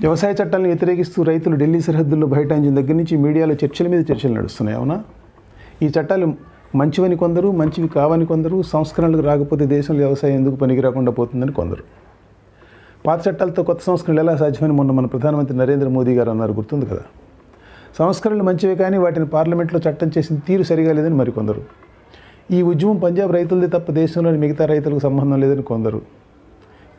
వ్యవసాయ చట్టాలను వ్యతిరేకిస్తూ రైతులు ఢిల్లీ సరిహద్దుల్లో బైఠాయించిన దగ్గర నుంచి మీడియాలో చర్చల మీద చర్చలు నడుస్తున్నాయి అవునా? ఈ చట్టాలు మంచివని కొందరు మంచివి కావని కొందరు సంస్కరణలకు రాకపోతే దేశంలో వ్యవసాయం ఎందుకు పనికి రాకుండా పోతుందని కొందరు. పాత చట్టాలతో కొత్త సంస్కరణలు ఎలా సాధ్యమని మొన్న మన ప్రధానమంత్రి నరేంద్ర మోదీ గారు అన్నారు గుర్తుంది కదా? సంస్కరణలు మంచివే కానీ వాటిని పార్లమెంట్లో చట్టం చేసిన తీరు సరిగా లేదని మరికొందరు. ఈ ఉద్యమం పంజాబ్ రైతులది తప్ప దేశంలోని మిగతా రైతులకు సంబంధం లేదని కొందరు.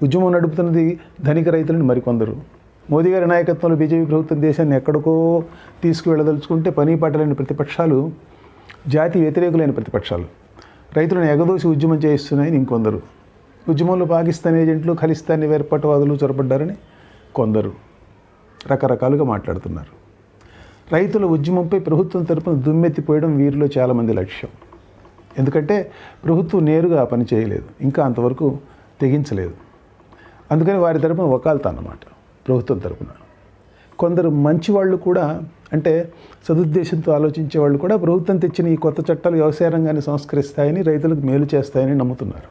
ఉద్యమం నడుపుతున్నది ధనిక రైతులని మరికొందరు. మోదీ గారి నాయకత్వంలో బీజేపీ ప్రభుత్వం దేశాన్ని ఎక్కడికో తీసుకువెళ్ళదలుచుకుంటే పని పట్టలేని ప్రతిపక్షాలు జాతి వ్యతిరేకులైన ప్రతిపక్షాలు. రైతులను ఎగదోసి ఉద్యమం చేయిస్తున్నాయని ఇంకొందరు. ఉద్యమంలో పాకిస్తాన్ ఏజెంట్లు ఖలిస్తాన్ వేర్పాటువాదులు చొరబడ్డారని కొందరు. రకరకాలుగా మాట్లాడుతున్నారు. రైతుల ఉద్యమంపై ప్రభుత్వం తరపున దుమ్మెత్తిపోయడం వీరిలో చాలామంది లక్ష్యం. ఎందుకంటే ప్రభుత్వం నేరుగా పని చేయలేదు ఇంకా అంతవరకు తెగించలేదు. అందుకని వారి తరపున వకాల్తా అన్నమాట ప్రభుత్వం తరపున. కొందరు మంచి వాళ్ళు కూడా అంటే సదుద్దేశంతో ఆలోచించే వాళ్ళు కూడా ప్రభుత్వం తెచ్చిన ఈ కొత్త చట్టాలు వ్యవసాయ రంగాన్ని సంస్కరిస్తాయని రైతులకు మేలు చేస్తాయని నమ్ముతున్నారు.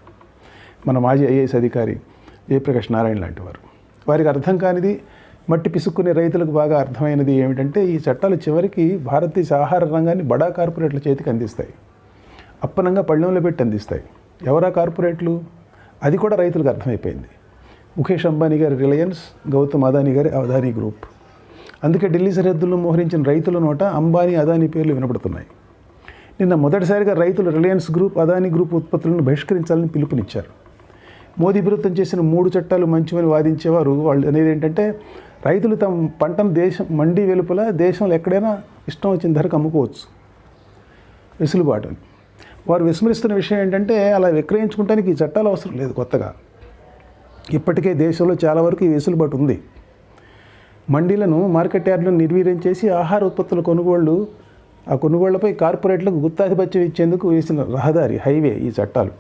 మన మాజీ ఐఏఎస్ అధికారి జయప్రకాష్ నారాయణ లాంటి వారు. వారికి అర్థం కానిది మట్టి పిసుక్కునే రైతులకు బాగా అర్థమైనది ఏమిటంటే ఈ చట్టాలు చివరికి భారతదేశ ఆహార రంగాన్ని బడా కార్పొరేట్ల చేతికి అందిస్తాయి. అప్పనంగా పళ్ళెంలో పెట్టి అందిస్తాయి. ఎవరా కార్పొరేట్లు? అది కూడా రైతులకు అర్థమైపోయింది. ముఖేష్ అంబానీ గారి రిలయన్స్ గౌతమ్ అదానీ గారి అదానీ గ్రూప్. అందుకే ఢిల్లీ సరిహద్దుల్లో మోహరించిన రైతుల నోట అంబానీ అదానీ పేర్లు వినపడుతున్నాయి. నిన్న మొదటిసారిగా రైతులు రిలయన్స్ గ్రూప్ అదానీ గ్రూప్ ఉత్పత్తులను బహిష్కరించాలని పిలుపునిచ్చారు. మోదీ ప్రభుత్వం చేసిన మూడు చట్టాలు మంచివని వాదించేవారు వాళ్ళు అనేది ఏంటంటే రైతులు తమ పంటను దేశం మండి వెలుపల దేశంలో ఎక్కడైనా ఇష్టం వచ్చిన ధరకు అమ్ముకోవచ్చు. వెసులుబాటు వారు విస్మరిస్తున్న విషయం ఏంటంటే అలా విక్రయించుకోవడానికి ఈ చట్టాలు అవసరం లేదు కొత్తగా. ఇప్పటికే దేశంలో చాలా వరకు ఈ వెసులుబాటు ఉంది. మండీలను మార్కెట్ యార్డులను నిర్వీర్యం చేసి ఆహార ఉత్పత్తుల కొనుగోళ్ళు ఆ కొనుగోళ్ళపై కార్పొరేట్లకు గుత్తాధిపత్యం ఇచ్చేందుకు వేసిన రహదారి హైవే ఈ చట్టాలు.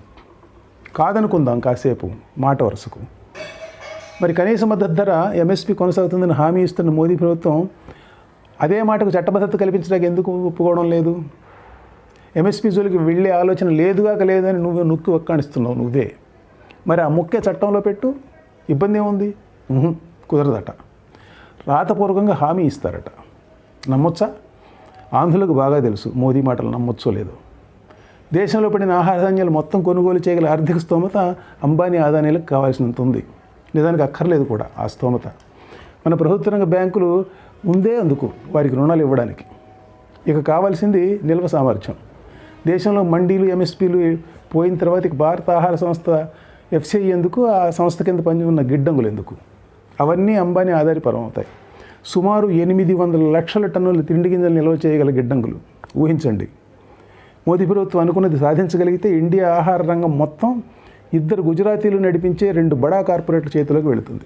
కాదనుకుందాం కాసేపు మాట వరుసకు. మరి కనీస మద్దతు ధర ఎంఎస్పి కొనసాగుతుందని హామీ ఇస్తున్న మోదీ ప్రభుత్వం అదే మాటకు చట్టబద్ధత కల్పించడానికి ఎందుకు ఒప్పుకోవడం లేదు? ఎంఎస్పి జోలికి వెళ్ళే ఆలోచన లేదుగాక లేదని నువ్వు నొక్కి ఒక్కాణిస్తున్నావు నువ్వే. మరి ఆ ముఖ్య చట్టంలో పెట్టు ఇబ్బంది ఏముంది? కుదరదట. రాతపూర్వకంగా హామీ ఇస్తారట. నమ్మొచ్చా? ఆంధ్రులకు బాగా తెలుసు మోదీ మాటలు నమ్మొచ్చో లేదో. దేశంలో పడిన ఆహార ధాన్యాలు మొత్తం కొనుగోలు చేయగల ఆర్థిక స్తోమత అంబానీ ఆదానీలకు కావాల్సినంత ఉంది. నిజానికి అక్కర్లేదు కూడా ఆ స్తోమత. మన ప్రభుత్వ రంగ బ్యాంకులు ముందే అందుకు వారికి రుణాలు ఇవ్వడానికి. ఇక కావాల్సింది నిల్వ సామర్థ్యం. దేశంలో మండీలు ఎంఎస్పీలు పోయిన తర్వాత భారత ఆహార సంస్థ ఎఫ్సిఐ ఎందుకు? ఆ సంస్థ కింద పని ఉన్న గిడ్డంగులు ఎందుకు? అవన్నీ అంబానీ ఆధారపరం అవుతాయి. సుమారు ఎనిమిది వందల లక్షల టన్నుల తిండి గింజలు నిల్వ చేయగల గిడ్డంగులు. ఊహించండి. మోదీ ప్రభుత్వం అనుకున్నది సాధించగలిగితే ఇండియా ఆహార రంగం మొత్తం ఇద్దరు గుజరాతీలు నడిపించే రెండు బడా కార్పొరేట్ల చేతిలోకి వెళుతుంది.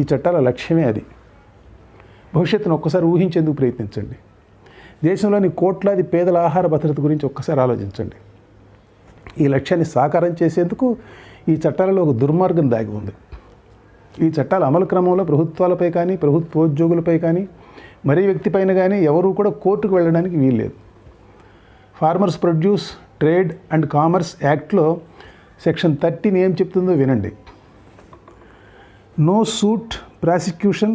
ఈ చట్టాల లక్ష్యమే అది. భవిష్యత్తును ఒక్కసారి ఊహించేందుకు ప్రయత్నించండి. దేశంలోని కోట్లాది పేదల ఆహార భద్రత గురించి ఒక్కసారి ఆలోచించండి. ఈ లక్ష్యాన్ని సాకారం చేసేందుకు ఈ చట్టాలలో ఒక దుర్మార్గం దాగి ఉంది. ఈ చట్టాల అమలు క్రమంలో ప్రభుత్వాలపై కానీ ప్రభుత్వోద్యోగులపై కానీ మరే వ్యక్తిపైన కానీ ఎవరూ కూడా కోర్టుకు వెళ్ళడానికి వీల్లేదు. Farmers produce trade and commerce యాక్ట్లో సెక్షన్ థర్టీన్ ఏం చెప్తుందో వినండి. No suit prosecution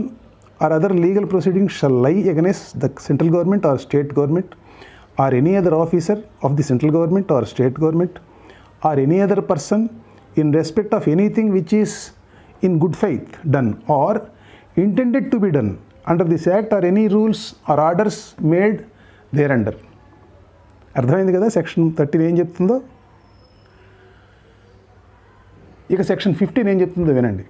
or other legal proceeding shall lie against the central government or state government or any other officer of the central government or state government or any other person in respect of anything which is in good faith done or intended to be done under this act or any rules or orders made thereunder అర్థమైంది కదా? Section thirteen ఏం చెప్తుందో? ఇక section fifteen ఏం చెప్తుందో వినండి.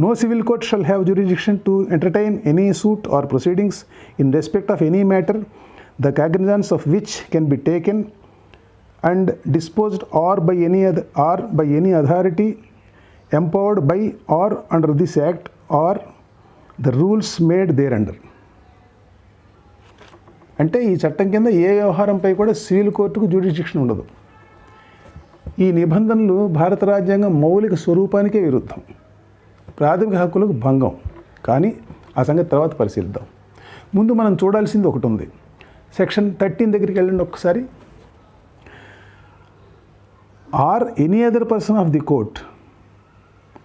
No civil court shall have jurisdiction to entertain any suit or proceedings in respect of any matter the cognizance of which can be taken and disposed or by any or by any authority empowered by or under this act or the rules made thereunder అంటే ఈ చట్టం కింద ఏ వ్యవహారంపై కూడా civil కోర్టుకు జ్యుడిషిక్షన్ ఉండదు. ఈ నిబంధనలు భారత రాజ్యాంగం మౌలిక స్వరూపానికే విరుద్ధం. ప్రాథమిక హక్కులకు భంగం. కానీ ఆ సంగతి తర్వాత పరిశీలిద్దాం. ముందు మనం చూడాల్సింది ఒకటి ఉంది. సెక్షన్ థర్టీన్ దగ్గరికి వెళ్ళండి ఒక్కసారి. Or any other person of the court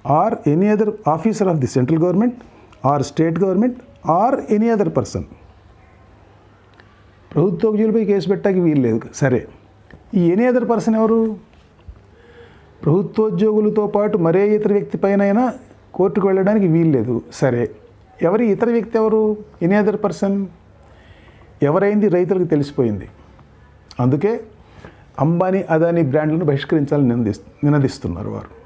or any other officer of the central government or state government or any other person ప్రభుత్వోద్యోగులపై కేసు పెట్టడానికి వీలు లేదు. సరే. ఈ ఎనీ అదర్ పర్సన్ ఎవరు? ప్రభుత్వోద్యోగులతో పాటు మరే ఇతర వ్యక్తి పైనైనా కోర్టుకు వెళ్ళడానికి వీలు లేదు. సరే. ఎవరి ఇతర వ్యక్తి ఎవరు? ఎనీ అదర్ పర్సన్ ఎవరైంది? రైతులకు తెలిసిపోయింది. అందుకే అంబానీ అదానీ బ్రాండ్లను బహిష్కరించాలని నినదిస్ నినదిస్తున్నారు వారు.